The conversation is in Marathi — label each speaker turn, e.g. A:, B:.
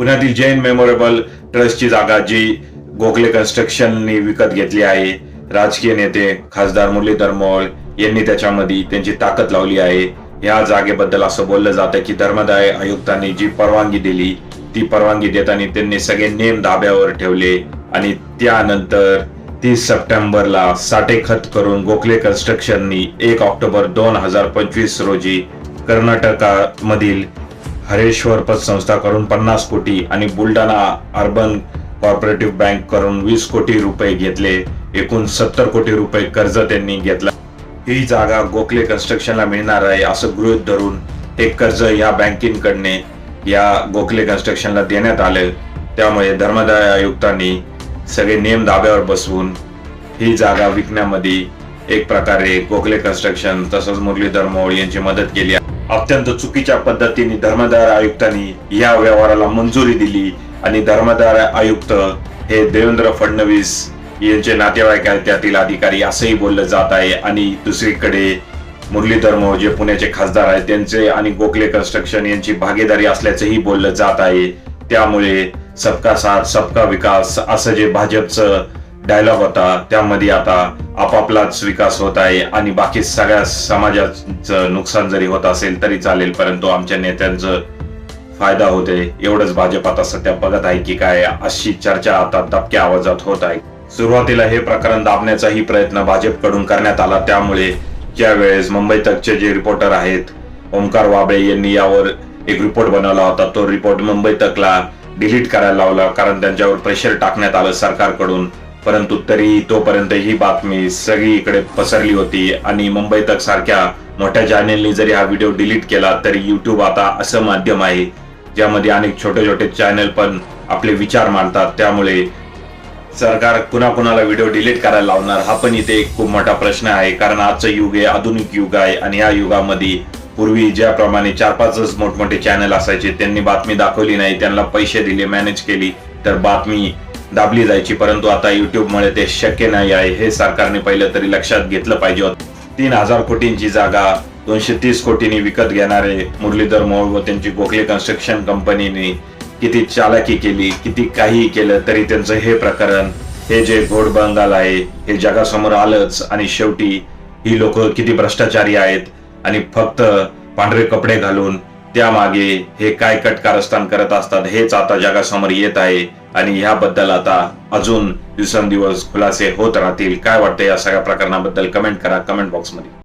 A: पुण्यातील जैन मेमोरेबल ट्रस्टची जागा जी गोखले कन्स्ट्रक्शननी विकत घेतली आहे राजकीय नेते खासदार मुरलीधर मोहोळ यांनी त्याच्यामध्ये त्यांची ताकद लावली आहे. या जागेबद्दल असं बोललं जातं की धर्मदाय आयुक्तांनी जी परवानगी दिली ती परवानगी देताना त्यांनी सगळे नेम धाब्यावर ठेवले आणि त्यानंतर तीस सप्टेंबरला साठे खत करून गोखले कन्स्ट्रक्शननी एक ऑक्टोबर दोन हजार पंचवीस रोजी कर्नाटकामधील हरेश्वर पतसंस्था करून पन्नास कोटी आणि बुलढाणा अर्बन कॉर्पोरेटिव्ह बँक करून वीस कोटी रुपये घेतले. एकूण सत्तर कोटी रुपये कर्ज त्यांनी घेतला. ही जागा गोखले कन्स्ट्रक्शनला मिळणार आहे असं गृहीत धरून हे कर्ज या बँकेकडने या गोखले कन्स्ट्रक्शनला देण्यात आलं. त्यामुळे धर्मदाय आयुक्तांनी सगळे नियम धाब्यावर बसवून ही जागा विकण्यामध्ये एक प्रकारे गोखले कन्स्ट्रक्शन तसंच मुरलीधर मोहोळ यांची मदत केली आहे. अत्यंत चुकीच्या पद्धतीने धर्मदाय आयुक्तांनी या व्यवहाराला मंजुरी दिली आणि धर्मदाय आयुक्त हे देवेंद्र फडणवीस यांचे नातेवाईक आहेत त्यातील अधिकारी असंही बोललं जात आहे. आणि दुसरीकडे मुरलीधर मोहोळ जे पुण्याचे खासदार आहेत त्यांचे आणि गोखले कन्स्ट्रक्शन यांची भागीदारी असल्याचंही बोललं जात आहे. त्यामुळे सबका साथ सबका विकास असं जे भाजपचं डायलॉग होता त्यामध्ये आता आपापलाच विकास होत आहे आणि बाकी सगळ्या समाजाचं नुकसान जरी होत असेल तरी चालेल परंतु आमच्या नेत्यांचं फायदा होते एवढंच भाजप आता सध्या बघत आहे की काय अशी चर्चा आता दबक्या आवाजात होत आहे. सुरुवातीला हे प्रकरण दाबण्याचाही प्रयत्न भाजपकडून करण्यात आला. त्यामुळे ज्यावेळेस मुंबई तकचे जे रिपोर्टर आहेत ओमकार वाबळे यांनी यावर एक रिपोर्ट बनवला होता. तो रिपोर्ट मुंबई तकला डिलीट करायला लावला कारण त्यांच्यावर प्रेशर टाकण्यात आलं सरकारकडून. परंतु तरी तोपर्यंत ही बातमी सगळीकडे पसरली होती आणि मुंबई तक सारख्या मोठ्या चॅनेलनी जरी हा व्हिडिओ डिलीट केला तरी यूट्यूब आता असं माध्यम आहे ज्यामध्ये अनेक छोटे छोटे चॅनल पण आपले विचार मांडतात. त्यामुळे सरकार कुणाकुणाला व्हिडिओ डिलीट करायला लावणार हा पण इथे एक खूप मोठा प्रश्न आहे. कारण आजचं युग आहे आधुनिक युग आहे आणि या युगामध्ये पूर्वी ज्याप्रमाणे चार पाचच मोठमोठे चॅनल असायचे त्यांनी बातमी दाखवली नाही त्यांना पैसे दिले मॅनेज केली तर बातमी दाबली जायची. परंतु आता युट्यूबमुळे ते शक्य नाही आहे. हे सरकारने पहिलं तरी लक्षात घेतलं पाहिजे होतं. तीन हजार कोटींची जागा दोनशे तीस कोटींनी विकत घेणारे मुरलीधर मोहोळ व त्यांची गोखले कन्स्ट्रक्शन कंपनीने किती चालाकी केली किती काही केलं तरी त्यांचं हे प्रकरण हे जे घोड बंगाल आहे हे जगासमोर आलंच आणि शेवटी ही लोक किती भ्रष्टाचारी आहेत आणि फक्त पांढरे कपडे घालून त्यामागे हे काय कटकारस्थान करत असतात हेच आता जगासमोर येत आहे आणि ह्याबद्दल आता अजून दिवसेंदिवस खुलासे होत राहतील. काय वाटतं या सगळ्या प्रकरणाबद्दल कमेंट करा कमेंट बॉक्समध्ये.